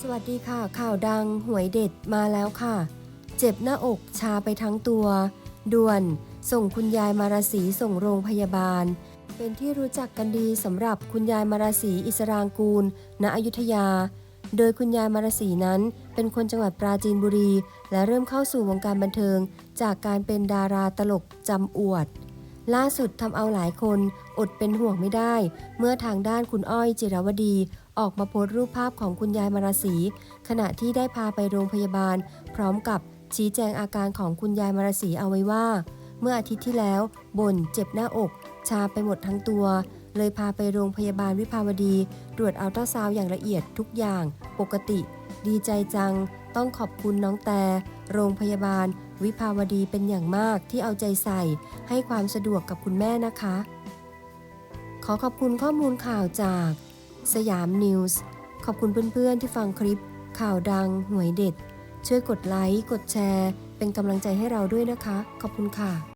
สวัสดีค่ะ ข่าวดังหวยเด็ดมาแล้วค่ะ เจ็บหน้าอกชาไปทั้งตัว ด่วน ส่งคุณยายมาราศีส่งโรงพยาบาล เป็นที่รู้จักกันดีสำหรับคุณยายมาราศีอิสรางกูล ณอยุธยา โดยคุณยายมาราศีนั้น เป็นคนจังหวัดปราจีนบุรี และเริ่มเข้าสู่วงการบันเทิง จากการเป็นดาราตลกจำอวด ล่าสุดทำเอาหลายคนอดเป็นห่วงไม่ได้ เมื่อทางด้านคุณอ้อยจิรวดี ออกมาโพสต์รูปภาพของคุณยายมาราศีขณะที่ได้พาไปโรงพยาบาล พร้อมกับชี้แจงอาการของคุณยายมาราศีเอาไว้ว่า เมื่ออาทิตย์ที่แล้วบ่นเจ็บหน้าอก ชาไปหมดทั้งตัว เลยพาไปโรงพยาบาลวิภาวดี ตรวจอัลตราซาวอย่างละเอียดทุกอย่างปกติ ดีใจจัง ต้องขอบคุณน้องแต่ โรงพยาบาล วิภาวดีเป็นอย่างมากที่เอาใจใส่ ให้ความสะดวกกับคุณแม่นะคะ ขอขอบคุณข้อมูลข่าวจาก สยามนิวส์ ขอบคุณเพื่อนๆที่ฟังคลิป ข่าวดัง หวยเด็ด ช่วยกดไลค์ กดแชร์ เป็นกำลังใจให้เราด้วยนะคะ ขอบคุณค่ะ